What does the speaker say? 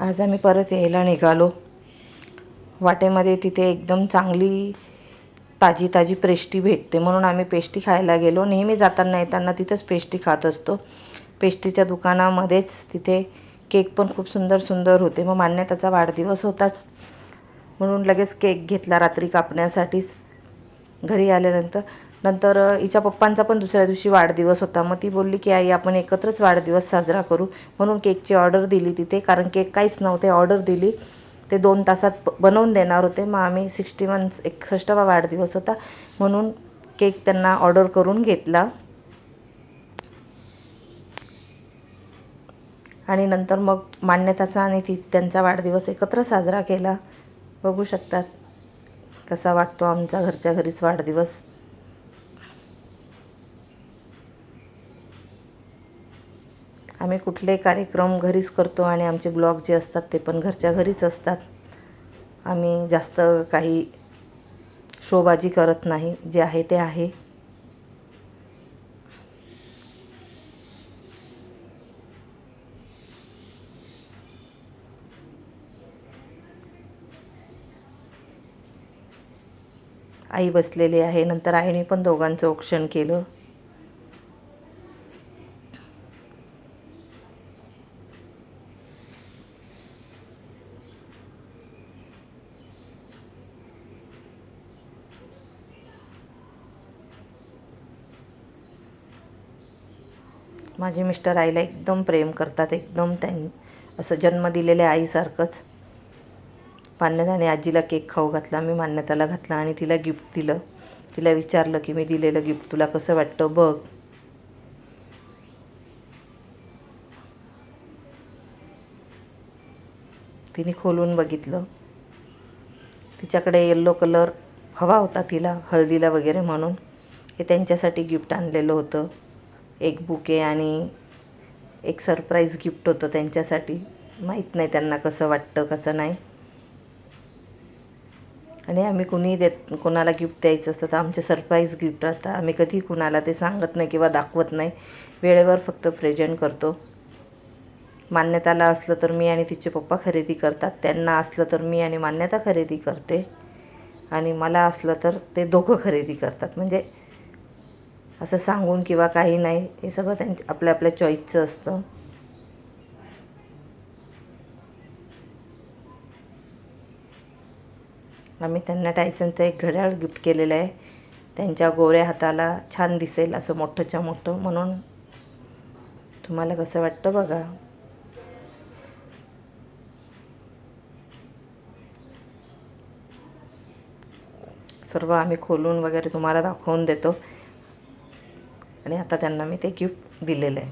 आज आम्ही परत यायला निघालो. वाटेमध्ये तिथे एकदम चांगली ताजी ताजी पेस्टी भेटते म्हणून आम्ही पेस्टी खायला गेलो. नेहमी जाताना येताना तिथंच पेस्टी खात असतो. पेस्टीच्या दुकानामध्येच तिथे केक पण खूप सुंदर सुंदर होते. मग मान्यताचा वाढदिवस होताच. म्हणून लगेच केक घेतला रात्री कापण्यासाठीच. घरी आल्यानंतर नंतर हिच्या पप्पांचा पण दुसऱ्या दिवशी वाढदिवस होता. मग ती बोलली की आई आपण एकत्रच वाढदिवस साजरा करू. म्हणून केकची ऑर्डर दिली तिथे कारण केक काहीच नव्हते. ऑर्डर दिली. ते दोन तासात बनवून देणार होते. मग आम्ही सिक्स्टी वन एकसष्टावा वाढदिवस होता. म्हणून केक त्यांना ऑर्डर करून घेतला. आणि नंतर मग मान्यताचा आणि ती त्यांचा वाढदिवस एकत्र साजरा केला. बघू शकतात कसा वाटतो आमचा घरच्या घरीच वाढदिवस. आम्ही कुठले कार्यक्रम घरीच करतो आणि आमचे ब्लॉग जे असतात ते पण घरच्या घरीच असतात. आम्ही जास्त काही शोबाजी करत नाही. जे आहे ते आहे. आई बसलेली आहे. नंतर आईने पण दोघांचं औक्षण केलं. माझे मिस्टर आईला एकदम प्रेम करतात एकदम त्यां असं जन्म दिलेल्या आईसारखंच. मान्यताने आजीला केक खाऊ घातला मी मान्यताला घातला आणि तिला गिफ्ट दिलं. तिला विचारलं की मी दिलेलं गिफ्ट तुला कसं वाटतं बघ. तिने खोलून बघितलं. तिच्याकडे येल्लो कलर हवा होता तिला हळदीला वगैरे म्हणून. हे त्यांच्यासाठी गिफ्ट आणलेलं होतं. एक बुके आणि एक सरप्राईज गिफ्ट होतं त्यांच्यासाठी. माहीत नाही त्यांना कसं वाटतं कसं नाही. आणि आम्ही कुणी देत कोणाला गिफ्ट द्यायचं असतं तर आमचे सरप्राईज गिफ्ट राहतं. आम्ही कधी कुणाला ते सांगत नाही किंवा दाखवत नाही. वेळेवर फक्त प्रेझेंट करतो. मान्यताला असलं तर मी आणि तिचे पप्पा खरेदी करतात. त्यांना असलं तर मी आणि मान्यता खरेदी करते. आणि मला असलं तर ते दोघं खरेदी करतात. म्हणजे असं सांगून किंवा काही नाही हे सगळं त्यांच्या आपल्या आपल्या चॉईसचं असतं. आम्ही त्यांना टायसनचं एक घड्याळ गिफ्ट केलेलं आहे. त्यांच्या गोऱ्या हाताला छान दिसेल असं मोठंच्या मोठं. म्हणून तुम्हाला कसं वाटतं बघा. सर्व आम्ही खोलून वगैरे तुम्हाला दाखवून देतो. आणि आता त्यांना मी ते गिफ्ट दिलेलं आहे.